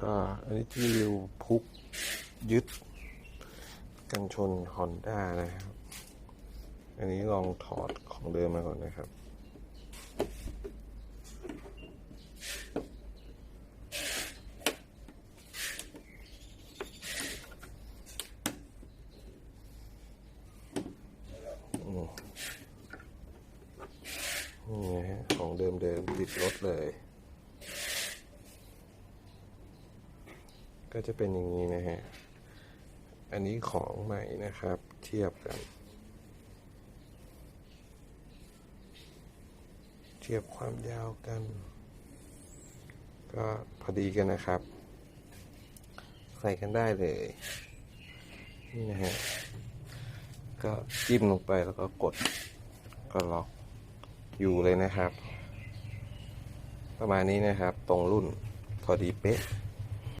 ก็อันนี้ที่ริวพุกยึด กันชนฮอนด้านะครับ อันนี้ลองถอดของเดิมมาก่อนนะครับนี่ฮะของเดิมเดิมๆติดรถเลย ก็จะเป็นอย่างนี้นะฮะ อันนี้ของใหม่นะครับ เทียบกัน เทียบความยาวกัน ก็พอดีกันนะครับ ใส่กันได้เลย นี่นะฮะ ก็จิ้มลงไปแล้วก็กด ก็ล็อกอยู่เลยนะครับ ประมาณนี้นะครับ ตรงรุ่นพอดีเป๊ะ